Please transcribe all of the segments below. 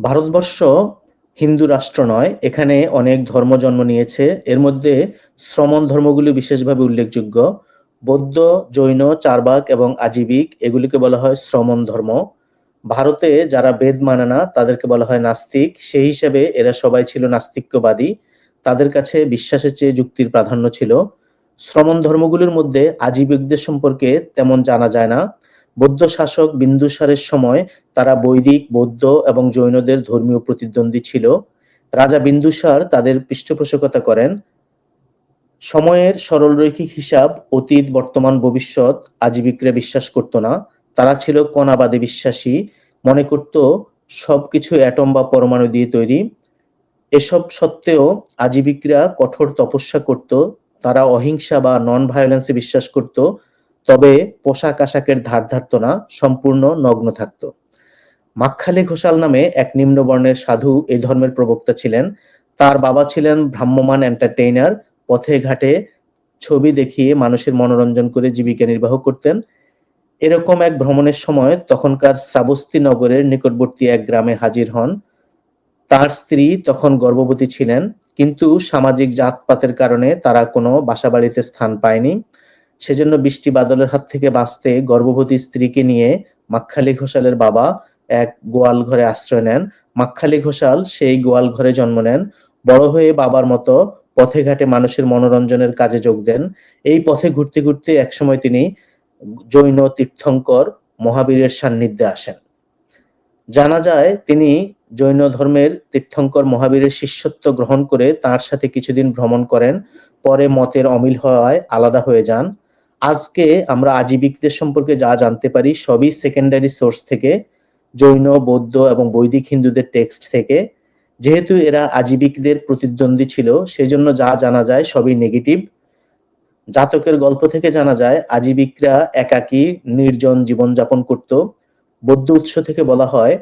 ভারতবর্ষ হিন্দু রাষ্ট্র নয়, এখানে অনেক ধর্ম জন্ম নিয়েছে। এর মধ্যে শ্রমণ ধর্মগুলি বিশেষভাবে উল্লেখযোগ্য। বৌদ্ধ, জৈন, চারবাক এবং আজীবিক, এগুলিকে বলা হয় শ্রমণ ধর্ম। ভারতে যারা বেদ মানে না, তাদেরকে বলা হয় নাস্তিক। সেই হিসেবে এরা সবাই ছিল নাস্তিক্যবাদী। তাদের কাছে বিশ্বাসের চেয়ে যুক্তির প্রাধান্য ছিল। শ্রমণ ধর্মগুলির মধ্যে আজীবিকদের সম্পর্কে তেমন জানা যায় না। বৌদ্ধ শাসক বিন্দুসারের সময় তারা বৈদিক, বৌদ্ধ এবং জৈনদের ধর্মীয় প্রতিদ্বন্দ্বী ছিল। রাজা বিন্দুসার তাদের পৃষ্ঠপোষকতা করেন। সময়ের সরলরৈখিক হিসাব অতীত, বর্তমান, ভবিষ্যৎ আজীবিকরা বিশ্বাস করত না। তারা ছিল কণাবাদে বিশ্বাসী, মনে করত সবকিছু অ্যাটম বা পরমাণু দিয়ে তৈরি। এসব সত্ত্বেও আজীবিকরা কঠোর তপস্যা করত। তারা অহিংসা বা নন ভায়োলেন্সে বিশ্বাস করত। তবে পোশাক আশাকের ধার ধারত না, সম্পূর্ণ নগ্ন থাকত। মাক্ষালী ঘোষাল নামে এক নিম্নবর্ণের সাধু এই ধর্মের প্রবক্তা ছিলেন। তার বাবা ছিলেন ভ্রাম্যমান এন্টারটেইনার পথে ঘাটে ছবি দেখিয়ে মানুষের মনোরঞ্জন করে জীবিকা নির্বাহ করতেন। এরকম এক ভ্রমণের সময় তখনকার শ্রাবস্তি নগরের নিকটবর্তী এক গ্রামে হাজির হন। তার স্ত্রী তখন গর্ভবতী ছিলেন, কিন্তু সামাজিক জাতপাতের কারণে তারা কোনো বাসাবাড়িতে স্থান পায়নি। সেজন্য বৃষ্টি বাদলের হাত থেকে বাঁচতে গর্ভবতী স্ত্রীকে নিয়ে মাক্ষালী ঘোষালের বাবা এক গোয়াল ঘরে আশ্রয় নেন। মাক্ষালী ঘোষাল সেই গোয়াল ঘরে জন্ম নেন। বড় হয়ে বাবার মতো পথে ঘাটে মানুষের মনোরঞ্জনের কাজে যোগ দেন। এই পথে ঘুরতে ঘুরতে একসময় তিনি জৈন তীর্থঙ্কর মহাবীরের সান্নিধ্যে আসেন। জানা যায়, তিনি জৈন ধর্মের তীর্থঙ্কর মহাবীরের শিষ্যত্ব গ্রহণ করে তার সাথে কিছুদিন ভ্রমণ করেন। পরে মতের অমিল হওয়ায় আলাদা হয়ে যান। আজকে আমরা আজীবিকদের সম্পর্কে যা জানতে পারি সবই সেকেন্ডারি সোর্স থেকে, জৈন, বৌদ্ধ এবং বৈদিক হিন্দুদের টেক্সট থেকে। যেহেতু এরা আজীবিকদের প্রতিদ্বন্দ্বী ছিল সেই জন্য যা জানা যায় সবই নেগেটিভ জাতকের গল্প থেকে জানা যায়, আজীবিকরা একাকী, নির্জন জীবনযাপন করত। বৌদ্ধ উৎস থেকে বলা হয়,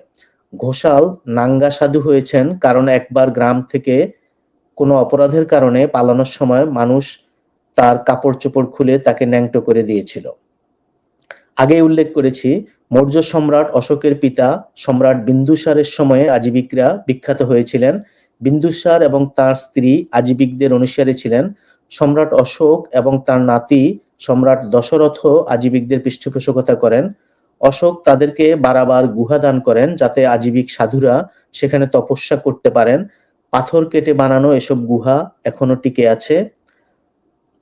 ঘোষাল নাঙ্গা সাধু হয়েছেন কারণ একবার গ্রাম থেকে কোনো অপরাধের কারণে পালানোর সময় মানুষ তার কাপড় চোপড় খুলে তাকে ন্যাংটো করে দিয়েছিল। আগে উল্লেখ করেছি, মৌর্য সম্রাট অশোকের পিতা, সম্রাট বিন্দুসারের সময়ে আজীবিকরা বিখ্যাত হয়েছিলেন। বিন্দুসার এবং তার স্ত্রী আজীবিকদের অনুসারী ছিলেন। সম্রাট অশোক এবং তার নাতি, সম্রাট দশরথ আজীবিকদের পৃষ্ঠপোষকতা করেন। অশোক তাদেরকে বারাবার গুহা দান করেন যাতে আজীবিক সাধুরা সেখানে তপস্যা করতে পারেন। পাথর কেটে বানানো এসব গুহা এখনও টিকে আছে।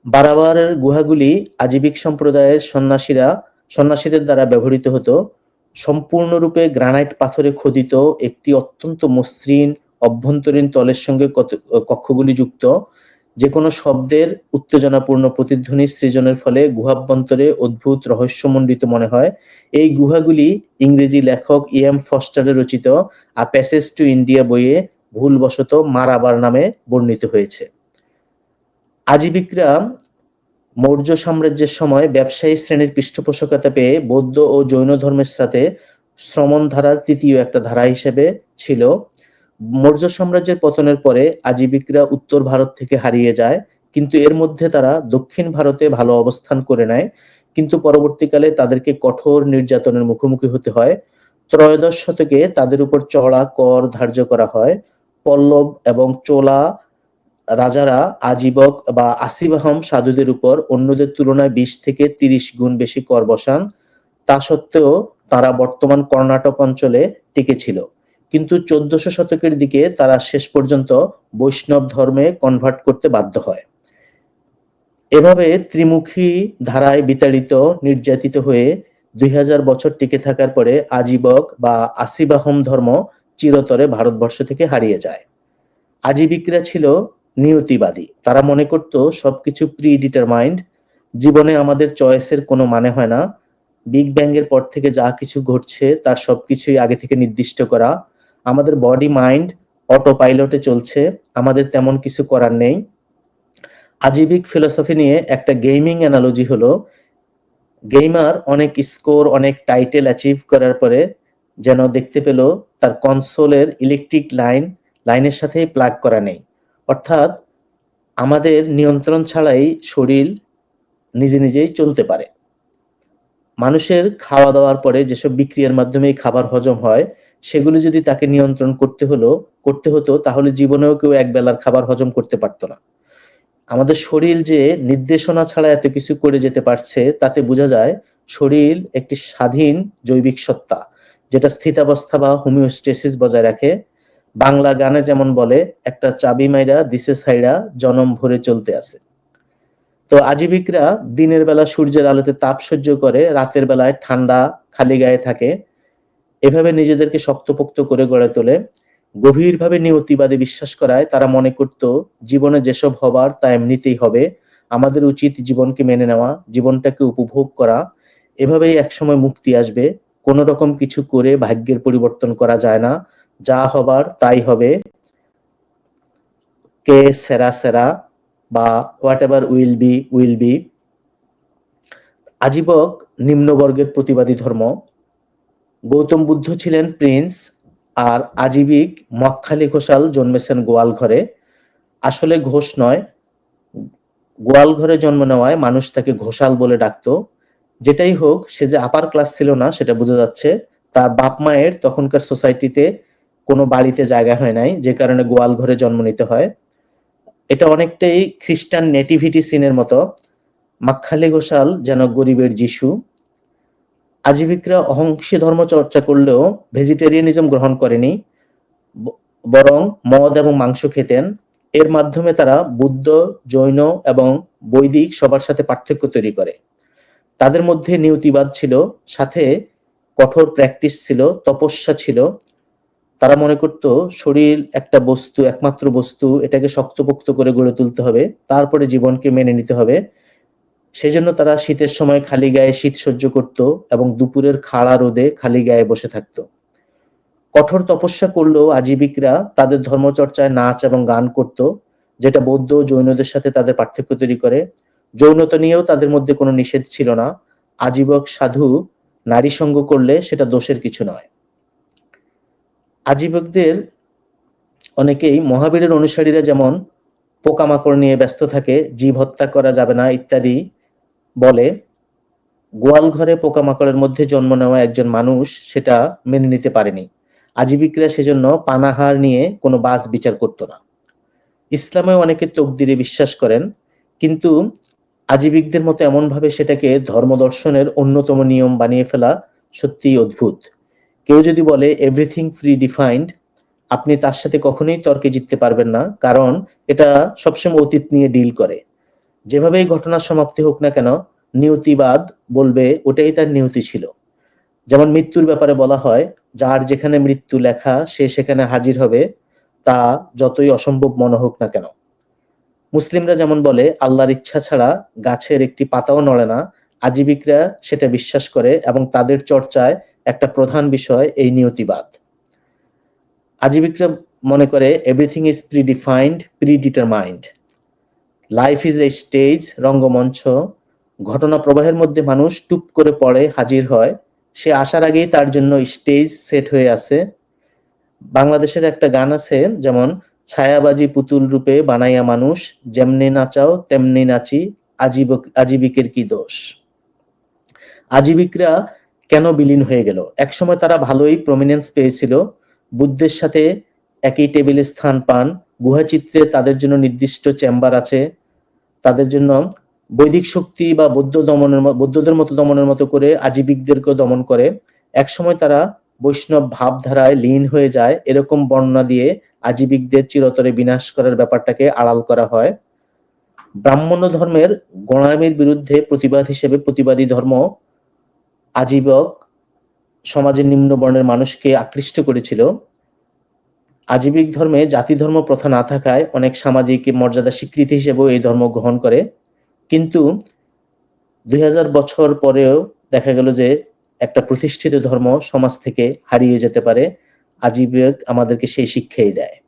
বারাবারের গুহাগুলি আজীবিক সম্প্রদায়ের সন্ন্যাসীরা, সন্ন্যাসীদের দ্বারা ব্যবহৃত হতো। সম্পূর্ণরূপে গ্রানাইট পাথরে খোদিত একটি অত্যন্ত মসৃণ, অভ্যন্তরীণ তলের সঙ্গে কক্ষগুলি যুক্ত। যে কোনো শব্দের উত্তেজনাপূর্ণ প্রতিধ্বনি সৃজনের ফলে গুহাভ্যন্তরে অদ্ভুত রহস্যমণ্ডিত মনে হয়। এই গুহাগুলি ইংরেজি লেখক ই এম রচিত, আ প্যাসেজ টু ইন্ডিয়া বইয়ে ভুলবশত মারাবার নামে বর্ণিত হয়েছে। আজীবিকরা মৌর্য সাম্রাজ্যের সময় ব্যবসায়ী শ্রেণির পৃষ্ঠপোষকতা পেয়ে বৌদ্ধ ও জৈন ধর্মের সাথে শ্রমণ ধারার তৃতীয় একটা ধারা হিসেবে ছিল। মৌর্য সাম্রাজ্যের পতনের পরে আজীবিকরা উত্তর ভারত থেকে হারিয়ে যায়, কিন্তু এর মধ্যে তারা দক্ষিণ ভারতে ভালো অবস্থান করে নেয়, কিন্তু পরবর্তীকালে তাদেরকে কঠোর নির্যাতনের মুখোমুখি হতে হয়। ত্রয়োদশ শতকে তাদের উপর চড়া কর ধার্য করা হয়, পল্লব এবং চোলা রাজারা আজীবক বা আসিবাহম সাধুদের উপর অন্যদের তুলনায় বিশ থেকে তিরিশ গুণ বেশি কর বসান। তা সত্ত্বেও তারা বর্তমান কর্ণাটক অঞ্চলে টিকে ছিল কিন্তু চোদ্দশো শতকের দিকে তারা শেষ পর্যন্ত বৈষ্ণব ধর্মে কনভার্ট করতে বাধ্য হয়। এভাবে ত্রিমুখী ধারায় বিতাড়িত, নির্যাতিত হয়ে দুই হাজার বছর টিকে থাকার পরে আজীবক বা আসিবাহম ধর্ম চিরতরে ভারতবর্ষ থেকে হারিয়ে যায়। আজীবিকরা ছিল নিয়তিবাদী। তারা মনে করত সবকিছু প্রি ডিটারমাইন্ড জীবনে আমাদের চয়েসের কোনো মানে হয় না। বিগ ব্যাং এর পর থেকে যা কিছু ঘটছে, তার সবকিছুই আগে থেকে নির্দিষ্ট করা। আমাদের বডি মাইন্ড অটো পাইলটে চলছে, আমাদের তেমন কিছু করার নেই। আজীবিক ফিলোসফি নিয়ে একটা গেমিং অ্যানালজি হলো গেমার অনেক স্কোর অনেক টাইটেল অ্যাচিভ করার পরে যেন দেখতে পেল তার কনসোলের ইলেকট্রিক লাইন লাইনের সাথে প্লাগ করা নেই। অর্থাৎ আমাদের নিয়ন্ত্রণ ছাড়াই শরীর নিজে নিজেই চলতে পারে। মানুষের খাওয়া দাওয়ার পরে যেসব বিক্রিয়ার মাধ্যমে খাবার হজম হয়, সেগুলি যদি তাকে নিয়ন্ত্রণ করতে হলো, করতে হতো, তাহলে জীবনেও কেউ এক বেলার খাবার হজম করতে পারতো না। আমাদের শরীর যে নির্দেশনা ছাড়া এত কিছু করে যেতে পারছে, তাতে বোঝা যায় শরীর একটি স্বাধীন জৈবিক সত্তা, যেটা স্থিতাবস্থা বা হোমিওস্টেসিস বজায় রাখে। বাংলা গানে যেমন বলে, একটা চাবি মাইরা দিছে সাইরা জনম ভরে চলতে আছে। তো আজীবিকরা দিনের বেলা সূর্যের আলোতে তাপ সহ্য করে, রাতের বেলায় ঠান্ডা খালি গায়ে থাকে। এভাবে নিজেদেরকে শক্তপোক্ত করে গড়ে তোলে। গভীরভাবে নিয়তিবাদে বিশ্বাস করায়, তারা মনে করত, জীবনে যেসব হবার তা এমনিতেই হবে। আমাদের উচিত জীবনকে মেনে নেওয়া, জীবনটাকে উপভোগ করা। এভাবেই একসময় মুক্তি আসবে। কোন রকম কিছু করে ভাগ্যের পরিবর্তন করা যায় না। যা হবার তাই হবে। কে সেরা সেরা বা whatever will be will be Ajivaka নিম্নবর্গের প্রতিবাদী ধর্ম। গৌতম বুদ্ধ ছিলেন প্রিন্স আর আজীবিক মক্খালি ঘোষাল জন্মেছেন গোয়াল ঘরে। আসলে ঘোষ নয়, গোয়াল ঘরে জন্ম নেওয়ায় মানুষ তাকে ঘোষাল বলে ডাকতো। যেটাই হোক, সে যে আপার ক্লাস ছিল না, সেটা বোঝা যাচ্ছে। তার বাপ মায়ের তখনকার সোসাইটিতে কোনো বাড়িতে জায়গা হয় নাই, যে কারণে গোয়াল ঘরে জন্ম নিতে হয়। এটা অনেকটাই খ্রিস্টান নেটিভিটি সিনের মতো মাক্ষালি ঘোষাল যেন গরিবের যিশু। আজীবিকরা অহংসী ধর্ম চর্চা করলেও ভেজিটেরিয়ানিজম গ্রহণ করেনি বরং মদ এবং মাংস খেতেন। এর মাধ্যমে তারা বুদ্ধ, জৈন এবং বৈদিক সবার সাথে পার্থক্য তৈরি করে। তাদের মধ্যে নিয়তিবাদ ছিল, সাথে কঠোর প্র্যাকটিস ছিল, তপস্যা ছিল তারা মনে করত শরীর একটা বস্তু, একমাত্র বস্তু, এটাকে শক্তপোক্ত করে গড়ে তুলতে হবে, তারপরে জীবনকে মেনে নিতে হবে। সেই জন্য তারা শীতের সময় খালি গায়ে শীত সহ্য করত এবং দুপুরের খাড়া রোদে খালি গায়ে বসে থাকত। কঠোর তপস্যা করলেও আজীবিকরা তাদের ধর্মচর্চায় নাচ এবং গান করত, যেটা বৌদ্ধ জৈনদের সাথে তাদের পার্থক্য তৈরি করে। যৌনতা নিয়েও তাদের মধ্যে কোনো নিষেধ ছিল না। আজীবক সাধু নারী সঙ্গ করলে সেটা দোষের কিছু নয়। আজীবকদের অনেকেই মহাবীরের অনুসারীরা যেমন পোকামাকড় নিয়ে ব্যস্ত থাকে, জীব হত্যা করা যাবে না ইত্যাদি বলে, গোয়াল ঘরে পোকামাকড়ের মধ্যে জন্ম নেওয়া একজন মানুষ সেটা মেনে নিতে পারেনি। আজীবিকরা সেজন্য পানাহার নিয়ে কোনো বাস বিচার করতো না। ইসলামে অনেকে তকদিরে বিশ্বাস করেন, কিন্তু আজীবিকদের মতো এমনভাবে সেটাকে ধর্মদর্শনের অন্যতম নিয়ম বানিয়ে ফেলা সত্যিই অদ্ভুত। কেউ যদি বলে এভরিথিং ফ্রি ডিফাইন্ড আপনি তার সাথে কখনোই তর্কে জিততে পারবেন না, কারণ এটা সবসময় অতীত নিয়ে ডিল করে। যেভাবেই ঘটনার সমাপ্তি হোক না কেন, নিয়তিবাদ বলবে, ওটাই তার নিয়তি ছিল। যেমন মৃত্যুর ব্যাপারে বলা হয়, যার যেখানে মৃত্যু লেখা, সে সেখানে হাজির হবে, তা যতই অসম্ভব মনে হোক না কেন। মুসলিমরা যেমন বলে, আল্লাহর ইচ্ছা ছাড়া গাছের একটি পাতাও নড়ে না। আজীবিকরা সেটা বিশ্বাস করে এবং তাদের চর্চায় একটা প্রধান বিষয় এই নিয়তিবাদ। আজীবিকরা মনে করে everything is predefined predetermined life is a stage রঙ্গমঞ্চ। ঘটনা প্রবাহের মধ্যে মানুষ টুপ করে পড়ে, হাজির হয়। সে আসার আগেই তার জন্য স্টেজ সেট হয়ে আছে। বাংলাদেশের একটা গান আছে, যেমন, ছায়াবাজি পুতুল রূপে বানাইয়া মানুষ, যেমনি নাচাও তেমনি নাচি, আজীব, আজীবিকের কি দোষ? আজীবিকরা কেন বিলীন হয়ে গেল? একসময় তারা ভালোই প্রমিনেন্স পেয়েছিল। বুদ্ধের সাথে একই টেবিলে স্থান পান। গুহাচিত্রে তাদের জন্য নির্দিষ্ট চেম্বার আছে। তাদের জন্য বৈদিক শক্তি বা বৌদ্ধ দমনের বৌদ্ধদের মতো দমনের মতো করে আজীবিকদেরকেও দমন করে। একসময় তারা বৈষ্ণব ভাবধারায় লীন হয়ে যায়। এরকম বর্ণনা দিয়ে আজীবিকদের চিরতরে বিনাশ করার ব্যাপারটাকে আড়াল করা হয়। ব্রাহ্মণ্য ধর্মের গোড়ামির বিরুদ্ধে প্রতিবাদ হিসেবে প্রতিবাদী ধর্ম আজীবক সমাজের নিম্ন বর্ণের মানুষকে আকৃষ্ট করেছিল। আজীবিক ধর্মে জাতি ধর্ম প্রথা না থাকায় অনেক সামাজিক মর্যাদা স্বীকৃতি হিসেবেও এই ধর্ম গ্রহণ করে। কিন্তু দুই হাজার বছর পরেও দেখা গেল যে একটা প্রতিষ্ঠিত ধর্ম সমাজ থেকে হারিয়ে যেতে পারে। আজীবক আমাদেরকে সেই শিক্ষাই দেয়।